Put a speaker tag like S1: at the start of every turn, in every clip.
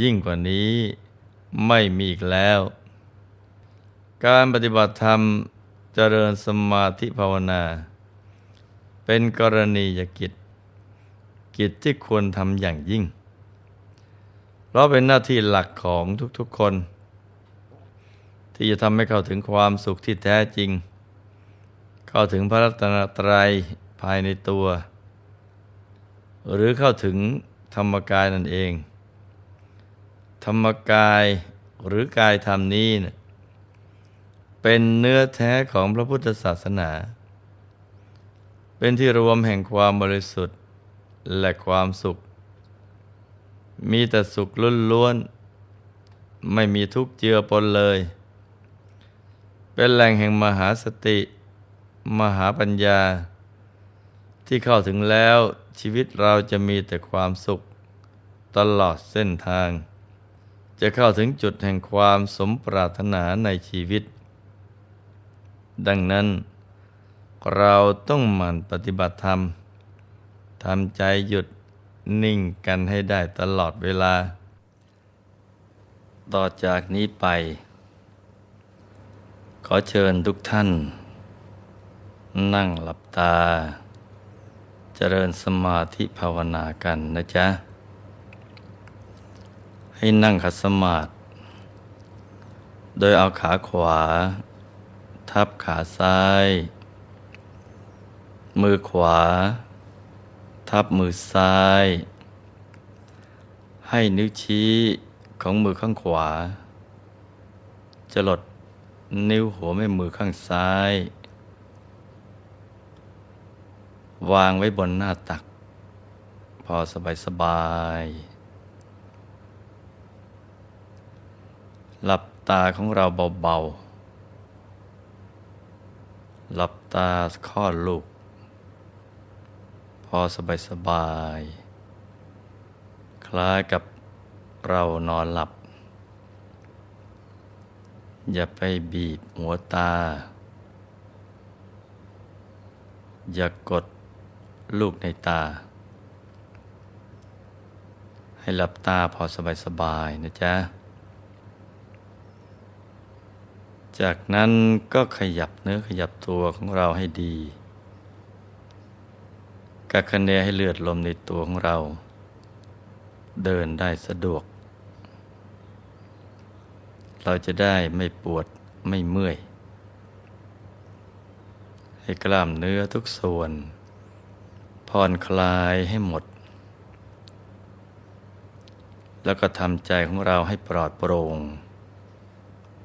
S1: ยิ่งกว่านี้ไม่มีอีกแล้ว การปฏิบัติธรรมเจริญสมาธิภาวนา เป็นกรณียกิจ กิจที่ควรทำอย่างยิ่ง เพราะเป็นหน้าที่หลักของทุกๆคน ที่จะทำให้เข้าถึงความสุขที่แท้จริง เข้าถึงพระรัตนตรัยภายในตัว หรือเข้าถึงธรรมกายนั่นเอง ธรรมกายหรือกายธรรมนี้นะเป็นเนื้อแท้ของพระพุทธศาสนา เป็นที่รวมแห่งความบริสุทธิ์และความสุข มีแต่สุขล้วนๆไม่มีทุกข์เจือปนเลย เป็นแหล่งแห่งมหาสติ มหาปัญญา ที่เข้าถึงแล้วชีวิตเราจะมีแต่ความสุข ตลอดเส้นทาง จะเข้าถึงจุดแห่งความสมปรารถนาในชีวิต ดังนั้น เราต้องหมั่นปฏิบัติธรรมทำใจหยุดนิ่งกันให้ได้ตลอดเวลา ต่อจากนี้ไป ขอเชิญทุกท่าน นั่งหลับตา เจริญสมาธิภาวนากันนะจ๊ะ ให้นั่งขัดสมาธิโดยเอาขาขวา ทับขาซ้าย มือขวา ทับมือซ้าย ให้นิ้วชี้ของมือข้างขวา จะหลดนิ้วหัวแม่มือข้างซ้าย วางไว้บนหน้าตัก พอสบายสบาย หลับตาของเราเบาๆ หลับตาคลอดลูก พอสบายสบาย คล้ายกับเรานอนหลับ อย่าไปบีบหัวตา อย่ากดลูกในตา ให้หลับตาพอสบายสบายนะจ๊ะ จากนั้นก็ขยับเนื้อขยับตัวของเราให้ดีกักคะเนให้เลือดลมในตัวของเรา เดินได้สะดวก เราจะได้ไม่ปวดไม่เมื่อย ให้กล้ามเนื้อทุกส่วน ผ่อนคลายให้หมด แล้วก็ทำใจของเราให้ปลอดโปร่ง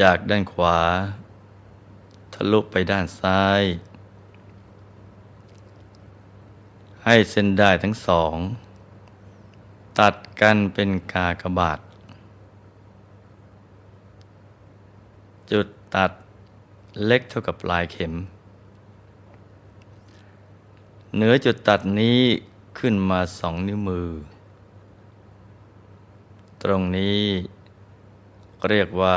S1: จากด้านขวา ทะลุไปด้านซ้าย ให้เส้นได้ทั้งสอง ตัดกันเป็นกากบาท จุดตัดเล็กเท่ากับปลายเข็ม เหนือจุดตัดนี้ขึ้นมาสองนิ้วมือ ตรงนี้เรียกว่า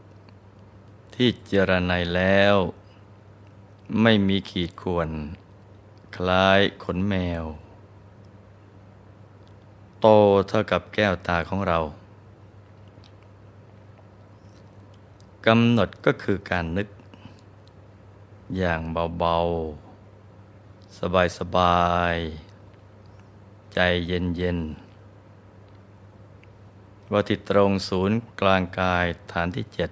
S1: ที่เจรไนแล้ว ไม่มีขีดข่วน คล้ายขนแมว โตเท่ากับแก้วตาของเรากำหนดก็คือการนึก อย่างเบา ๆ สบาย ๆ ใจเย็น ๆ ว่าที่ตรงศูนย์กลางกายฐานที่เจ็ด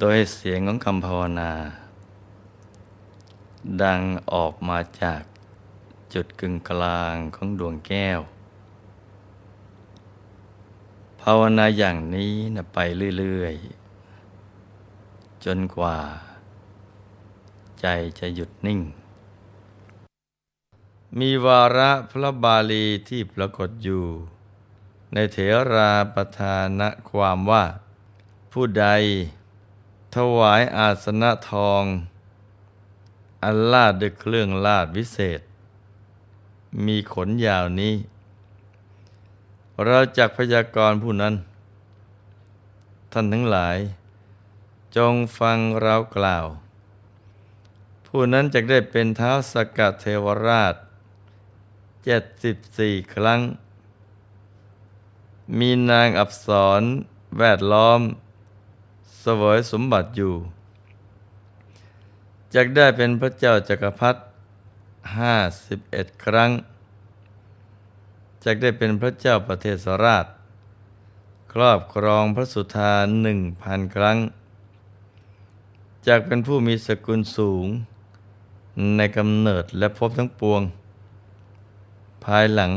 S1: โดยเสียงของคำภาวนา ดังออกมาจากจุดกึ่งกลางของดวงแก้ว ภาวนาอย่างนี้นะไปเรื่อยๆ จนกว่า ใจจะหยุดนิ่ง มีวาระพระบาลีที่ปรากฏอยู่ ในเถราประธานะความว่าผู้ใด ถวายอาสนะทอง อันลาดด้วยเครื่องลาดวิเศษ มีขนยาวนี้ เราจักพยากรผู้นั้น ท่านทั้งหลาย จงฟังเรากล่าว ผู้นั้นจะได้เป็นเท้าสกัดเทวราชเจ็ดสิบสี่ครั้ง มีนางอับสรแวดล้อม สวยสมบัติอยู่จะได้เป็นพระเจ้าจักรพรรดิห้าสิบเอ็ดครั้งจะได้เป็นพระเจ้าประเทศราช ครอบครองพระสุธาหนึ่งพันครั้งจากเป็นผู้มีสกุลสูง ในกำเนิดและพบทั้งปวง ภายหลัง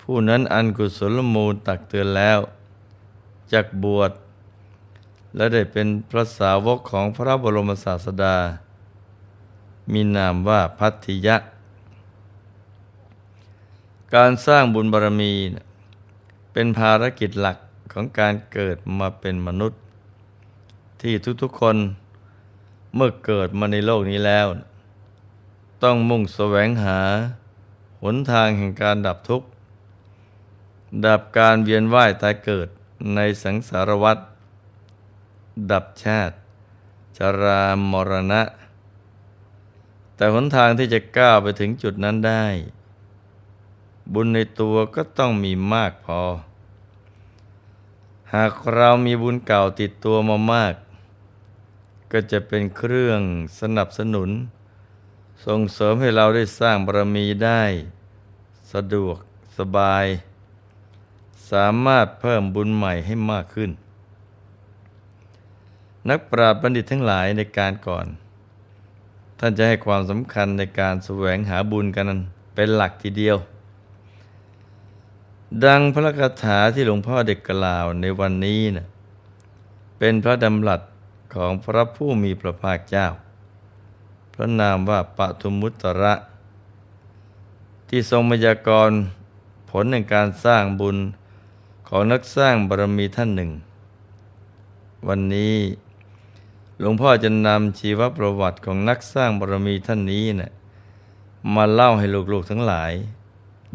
S1: ผู้นั้นอันกุศลมูลตักเตือนแล้วจากบวช และได้เป็นพระสาวกของพระบรมศาสดา มีนามว่าพัทธิยะ การสร้างบุญบารมี เป็นภารกิจหลักของการเกิดมาเป็นมนุษย์ ที่ทุกๆคนเมื่อเกิดมาในโลกนี้แล้ว ต้องมุ่งแสวงหา หนทางแห่งการดับทุกข์ ดับการเวียนว่ายตายเกิดในสังสารวัฏ ดับชาติ ชรามรณะ แต่หนทางที่จะก้าวไปถึงจุดนั้นได้ บุญในตัวก็ต้องมีมากพอ หากเรามีบุญเก่าติดตัวมามาก ก็จะเป็นเครื่องสนับสนุน ส่งเสริมให้เราได้สร้างบารมีได้ สะดวกสบาย สามารถเพิ่มบุญใหม่ให้มากขึ้น นักปราชญ์บัณฑิตทั้งหลายในการก่อน ท่านจะให้ความสำคัญในการแสวงหาบุญกันนั้นเป็นหลักทีเดียว ดังพระคาถาที่หลวงพ่อเด็กกล่าวในวันนี้นะเป็นพระดำรัสของพระผู้มีพระภาคเจ้า พระนามว่าปทุมุตระ ที่ทรงมยากรผลในการสร้างบุญของนักสร้างบารมีท่านหนึ่ง วันนี้ หลวงพ่อจะนำชีวประวัติของนักสร้างบารมีท่านนี้นะ่ะมาเล่าให้ลูกๆทั้งหลาย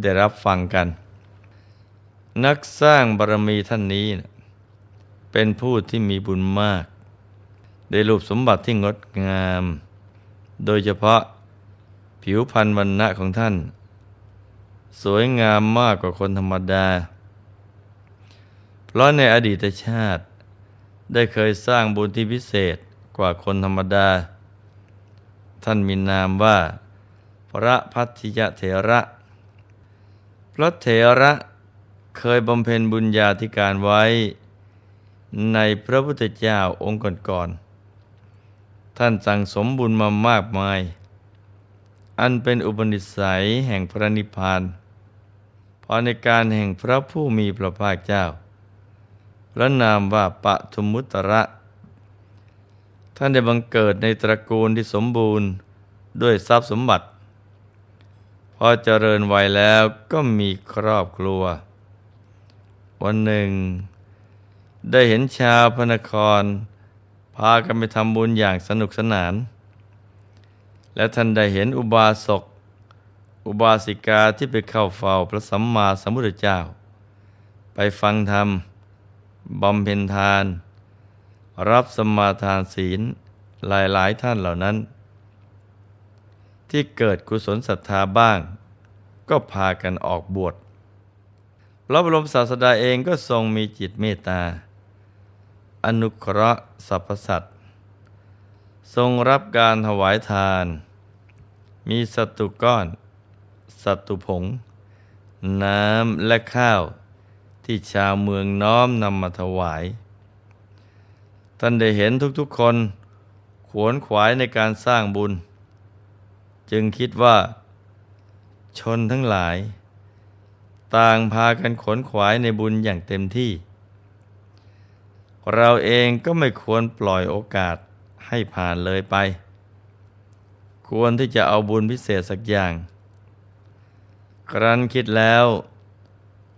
S1: ได้รับฟังกัน นักสร้างบารมีท่านนี้นะเป็นผู้ที่มีบุญมาก ได้รูปสมบัติที่งดงาม โดยเฉพาะผิวพรรณวันณะของท่าน สวยงามมากกว่าคนธรรมดา เพราะในอดีตชาติได้เคยสร้างบุญที่พิเศษ กว่าคนธรรมดา ท่านมีนามว่า พระพัทธิยเถระพระเถระเคยบำเพ็ญบุญญาธิการไว้ ในพระพุทธเจ้าองค์ก่อนๆท่านสั่งสมบุญมามากมาย อันเป็นอุปนิสัยแห่งพระนิพพานพอในการแห่งพระผู้มีพระภาคเจ้าพระนามว่าปะทุมุตระ ท่านได้บังเกิดในตระกูลที่สมบูรณ์ด้วยทรัพย์สมบัติ พอเจริญวัยแล้วก็มีครอบครัว วันหนึ่ง ได้เห็นชาวพระนคร พากันไปทำบุญอย่างสนุกสนาน และท่านได้เห็นอุบาสก อุบาสิกาที่ไปเข้าเฝ้าพระสัมมาสัมพุทธเจ้า ไปฟังธรรมบำเพ็ญทาน รับสมาทานศีลหลายๆ ท่านเหล่านั้น ที่เกิดกุศลศรัทธาบ้าง ก็พากันออกบวชพระบรมศาสดาเองก็ทรงมีจิตเมตตา อนุเคราะห์สรรพสัตว์ทรงรับการถวายทาน มีสตุก้อนสัตุผง น้ำและข้าวที่ชาวเมืองน้อมนำมาถวาย ท่านได้เห็นทุกๆคนขวนขวายในการสร้างบุญ จึงคิดว่า ชนทั้งหลาย ต่างพากันขวนขวายในบุญอย่างเต็มที่ เราเองก็ไม่ควรปล่อยโอกาสให้ผ่านเลยไป ควรที่จะเอาบุญพิเศษสักอย่าง ครั้นคิดแล้ว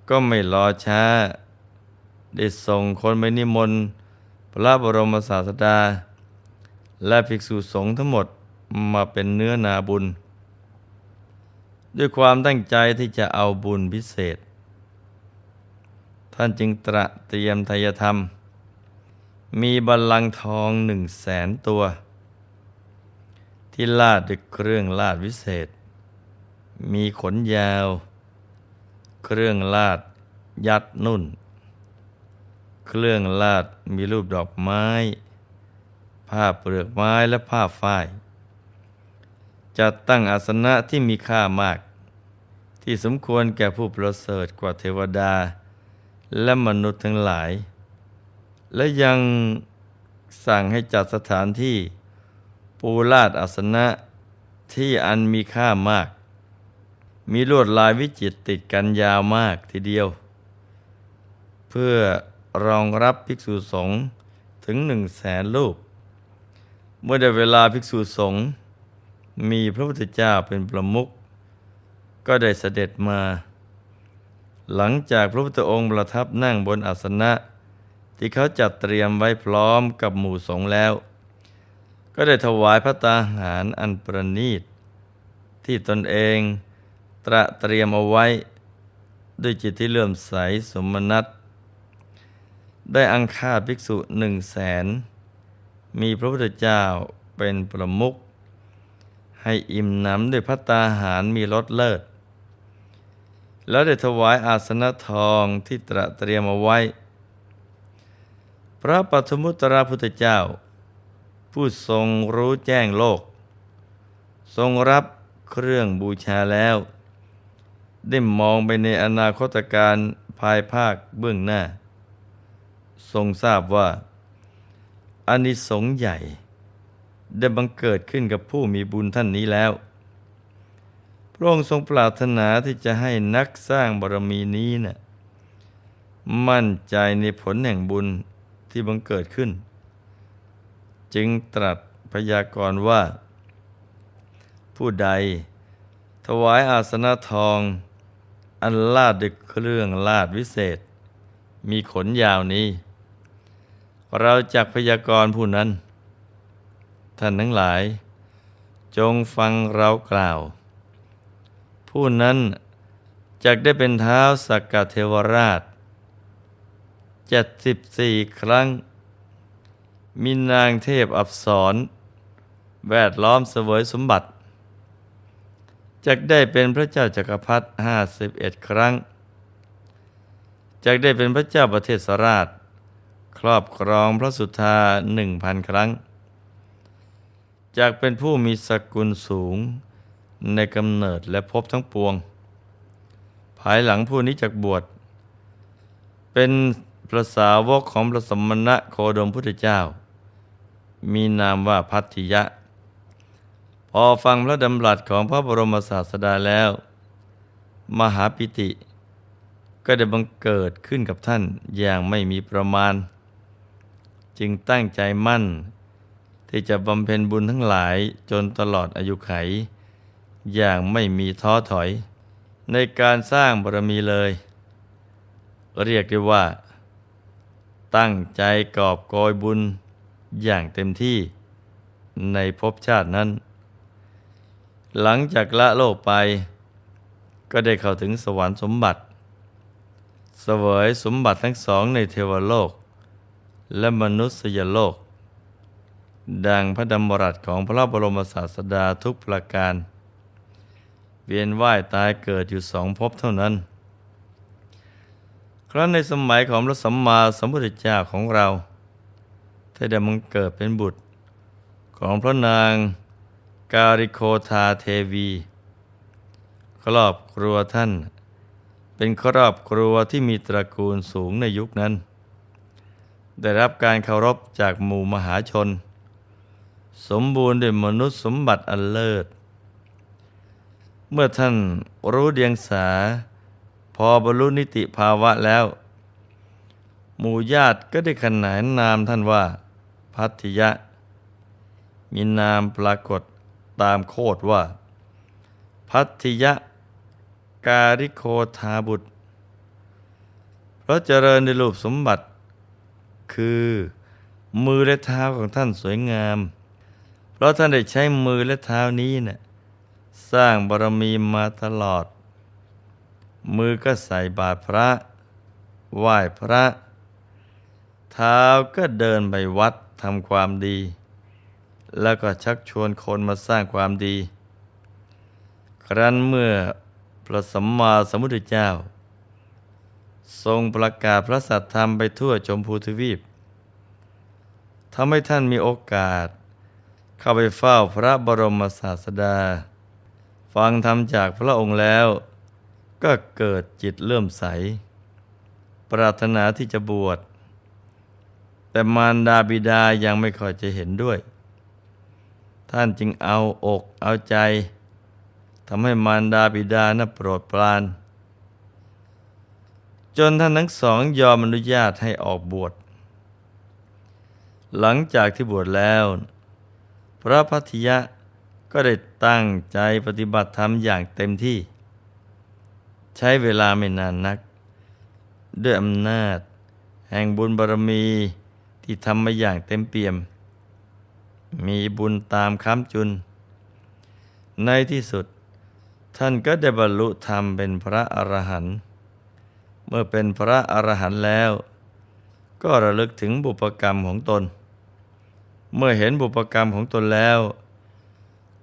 S1: ก็ไม่รอช้า ได้ส่งคนไปนิมนต์ พระบรมศาสดา และภิกษุสงฆ์ทั้งหมดมาเป็นเนื้อนาบุญ ด้วยความตั้งใจที่จะเอาบุญพิเศษ ท่านจึงตระเตรียมทายธรรม มีบัลลังก์ทองหนึ่งแสนตัว ที่ลาดด้วยเครื่องลาดวิเศษ มีขนยาว เครื่องลาดยัดนุ่น เครื่องลาดมีรูปดอกไม้ ผ้าเปลือกไม้และผ้าฝ้าย จัดตั้งอาสนะที่มีค่ามาก ที่สมควรแก่ผู้ประเสริฐกว่าเทวดา และมนุษย์ทั้งหลาย และยังสั่งให้จัดสถานที่ปูลาดอาสนะที่อันมีค่ามาก มีลวดลายวิจิตติดกันยาวมากทีเดียว เพื่อ รองรับภิกษุสงฆ์ถึงหนึ่งแสนรูป เมื่อได้เวลาภิกษุสงฆ์มีพระพุทธเจ้าเป็นประมุขก็ได้เสด็จมา หลังจากพระพุทธองค์ประทับนั่งบนอาสนะ ที่เขาจัดเตรียมไว้พร้อมกับหมู่สงฆ์แล้ว ก็ได้ถวายพระตาหารอันประณีต ที่ตนเองตระเตรียมเอาไว้ ด้วยจิตที่เลื่อมใสสมนัต ได้อังคาภิกษุหนึ่งแสนมีพระพุทธเจ้าเป็นประมุขให้อิ่มหนำด้วยพัตตาหารมีรสเลิศ แล้วได้ถวายอาสนะทองที่ตระเตรียมเอาไว้ พระปัทมุตระพุทธเจ้า ผู้ทรงรู้แจ้งโลก ทรงรับเครื่องบูชาแล้ว ได้มองไปในอนาคตการภายภาคเบื้องหน้า ทรงทราบว่าอานิสงส์ใหญ่ ได้บังเกิดขึ้นกับผู้มีบุญท่านนี้แล้ว พระองค์ทรงปรารถนาที่จะให้นักสร้างบารมีนี้นะ่ะมั่นใจในผลแห่งบุญที่บังเกิดขึ้น จึงตรัสพยากรณ์ว่า ผู้ใด ถวายอาสนะทอง อันลาดด้วยเครื่องลาดวิเศษ มีขนยาวนี้ เราจักพยากรผู้นั้น ท่านทั้งหลาย จงฟังเรากล่าว ผู้นั้นจักได้เป็นเท้าสักกะเทวราชเจ็ดสิบสี่ครั้ง มีนางเทพอับสรแวดล้อมเสวยสมบัติจักได้เป็นพระเจ้าจักรพรรดิห้าสิบเอ็ดครั้งจักได้เป็นพระเจ้าประเทศสราช ครอบครองพระสุธาหนึ่งพันครั้ง จากเป็นผู้มีสกุลสูงในกำเนิดและพบทั้งปวง ภายหลังผู้นี้จากบวช เป็นพระสาวกของพระสมณะโคดมพุทธเจ้า มีนามว่าพัทธิยะ พอฟังพระดำรัสของพระบรมศาสดาแล้ว มหาปิติ ก็ได้บังเกิดขึ้นกับท่านอย่างไม่มีประมาณ จึงตั้งใจมั่น ที่จะบำเพ็ญบุญทั้งหลายจนตลอดอายุไข อย่างไม่มีท้อถอย ในการสร้างบารมีเลย เรียกได้ว่า ตั้งใจกอบโกยบุญอย่างเต็มที่ในภพชาตินั้น หลังจากละโลกไป ก็ได้เข้าถึงสวรรค์สมบัติเสวยสมบัติทั้งสองในเทวโลก และมนุษยโลก ดังพระดำรัสของพระบรมศาสดาทุกประการ เวียนว่ายตายเกิดอยู่สองภพเท่านั้น ครั้นในสมัยของพระสัมมาสัมพุทธเจ้าของเราถ้าได้มังเกิดเป็นบุตร ของพระนางการิโคธาเทวี ครอบครัวท่าน เป็นครอบครัวที่มีตระกูลสูงในยุคนั้น ได้รับการเคารพจากหมู่มหาชน สมบูรณ์ด้วยมนุษย์สมบัติอันเลิศ เมื่อท่านรู้เดียงสา พอบรรลุนิติภาวะแล้ว หมู่ญาติก็ได้ขนานนามท่านว่า พัทธยะ มีนามปรากฏตามโคดว่า พัทธยะ การิโคธาบุตร เพราะเจริญในรูปสมบัติ คือ มือและเท้าของท่านสวยงาม เพราะท่านได้ใช้มือและเท้านี้เนะ่ยสร้างบารมีมาตลอด มือก็ใส่บาตรพระ ไหว้พระ เท้าก็เดินไปวัดทำความดี แล้วก็ชักชวนคนมาสร้างความดี ครั้นเมื่อพระสัมมาสัมพุทธเจ้า ทรงประกาศพระสัทธรรมไปทั่วชมพูทวีปทำให้ท่านมีโอกาส เข้าไปเฝ้าพระบรมศาสดา ฟังธรรมจากพระองค์แล้ว ก็เกิดจิตเลื่อมใส ปรารถนาที่จะบวช แต่มารดาบิดายังไม่ค่อยจะเห็นด้วย ท่านจึงเอาอกเอาใจทำให้มารดาบิดานะโปรดปราน จนท่านทั้งสองยอมอนุญาตให้ออกบวช หลังจากที่บวชแล้ว พระพัทยะก็ได้ตั้งใจปฏิบัติธรรมอย่างเต็มที่ ใช้เวลาไม่นานนัก ด้วยอำนาจ แห่งบุญบารมีที่ทำมาอย่างเต็มเปี่ยม มีบุญตามค้ำจุน ในที่สุดท่านก็ได้บรรลุธรรมเป็นพระอรหันต์ เมื่อเป็นพระอรหันต์แล้ว ก็ระลึกถึงบุพกรรมของตน เมื่อเห็นบุพกรรมของตนแล้ว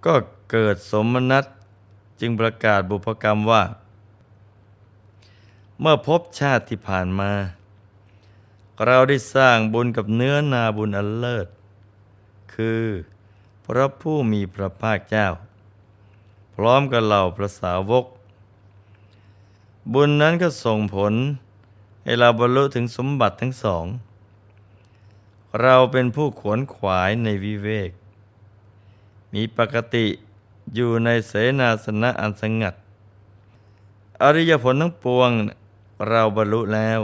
S1: ก็เกิดสมนัตจึงประกาศบุพกรรมว่า เมื่อพบชาติที่ผ่านมา เราได้สร้างบุญกับเนื้อนาบุญอันเลิศ คือพระผู้มีพระภาคเจ้า พร้อมกับเหล่าพระสาวก บุญนั้นก็ส่งผล ให้เราบรรลุถึงสมบัติทั้งสอง เราเป็นผู้ขวนขวายในวิเวก มีปกติอยู่ในเสนาสนะอันสงัด อริยผลทั้งปวงเราบรรลุแล้ว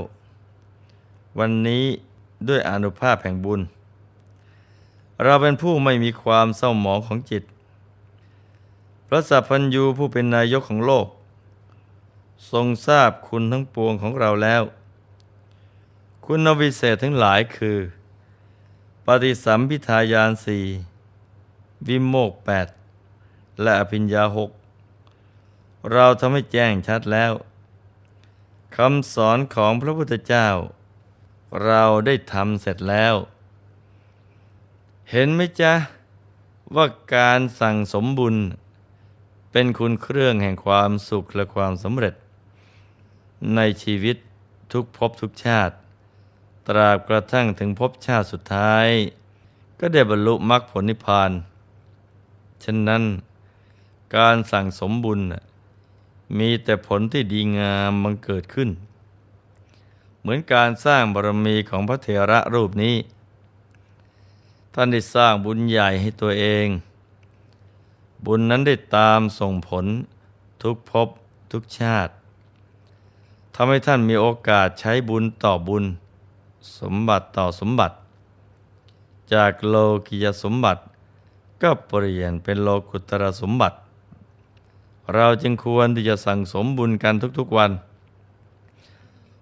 S1: วันนี้ด้วยอนุภาพแห่งบุญ เราเป็นผู้ไม่มีความเศร้าหมองของจิต พระสัพพัญญูผู้เป็นนายกของโลก ทรงทราบคุณทั้งปวงของเราแล้ว คุณวิเศษทั้งหลายคือ ปฏิสัมพิทายานสี่วิโมกแปดและอภิญญาหกเราทำให้แจ้งชัดแล้วคำสอนของพระพุทธเจ้า เราได้ทำเสร็จแล้ว เห็นไหมจ๊ะ ว่าการสั่งสมบุญ เป็นคุณเครื่องแห่งความสุขและความสำเร็จ ในชีวิตทุกภพทุกชาติ ตราบกระทั่งถึงภพชาติสุดท้าย ก็ได้บรรลุมรรคผลนิพพานฉะนั้น การสั่งสมบุญมีแต่ผลที่ดีงามบังเกิดขึ้น เหมือนการสร้างบารมีของพระเถระรูปนี้ ท่านได้สร้างบุญใหญ่ให้ตัวเอง บุญนั้นได้ตามส่งผลทุกภพทุกชาติำให้ท่านมีโอกาสใช้บุญต่อบุญ สมบัติต่อสมบัติ จากโลกิยสมบัติ ก็เปลี่ยนเป็นโลกุตรสมบัติ เราจึงควรที่จะสั่งสมบุญกันทุกๆวัน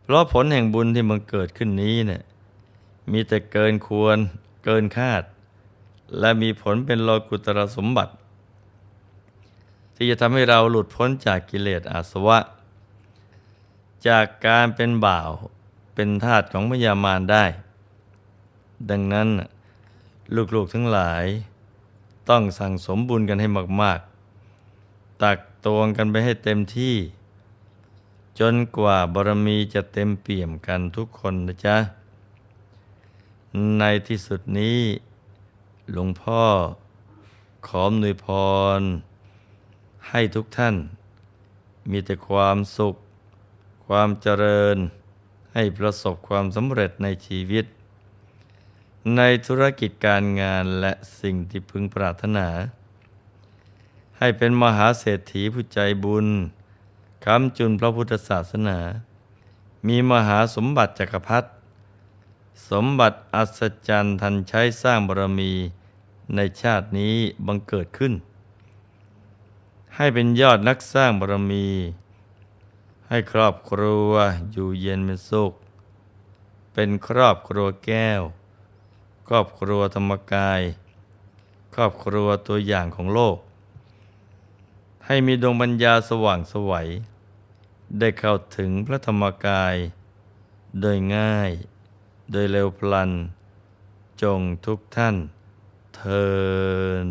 S1: เพราะผลแห่งบุญที่มันเกิดขึ้นนี้เนี่ยมีแต่เกินควรเกินคาด และมีผลเป็นโลกุตรสมบัติ ที่จะทำให้เราหลุดพ้นจากกิเลสอาสวะ จากการเป็นบ่าวเป็นทาสของพยามารได้ ดังนั้นลูกๆทั้งหลาย ต้องสั่งสมบุญกันให้มาก ๆ ตักตวงกันไปให้เต็มที่ จนกว่าบารมีจะเต็มเปี่ยมกันทุกคนนะจ๊ะ ในที่สุดนี้ หลวงพ่อขอมนุยพร ให้ทุกท่าน มีแต่ความสุข ความเจริญให้ประสบความสำเร็จในชีวิต ในธุรกิจการงานและสิ่งที่พึงปรารถนา ให้เป็นมหาเศรษฐีผู้ใจบุญค้ำจุนพระพุทธศาสนา มีมหาสมบัติจักรพรรดิสมบัติอัศจรรย์ทันใช้สร้างบารมีในชาตินี้บังเกิดขึ้น ให้เป็นยอดนักสร้างบารมี ให้ครอบครัวอยู่เย็นเป็นสุข เป็นครอบครัวแก้ว ครอบครัวธรรมกาย ครอบครัวตัวอย่างของโลก ให้มีดวงปัญญาสว่างสวัย ได้เข้าถึงพระธรรมกาย โดยง่าย โดยเร็วพลัน จงทุกท่านเทิน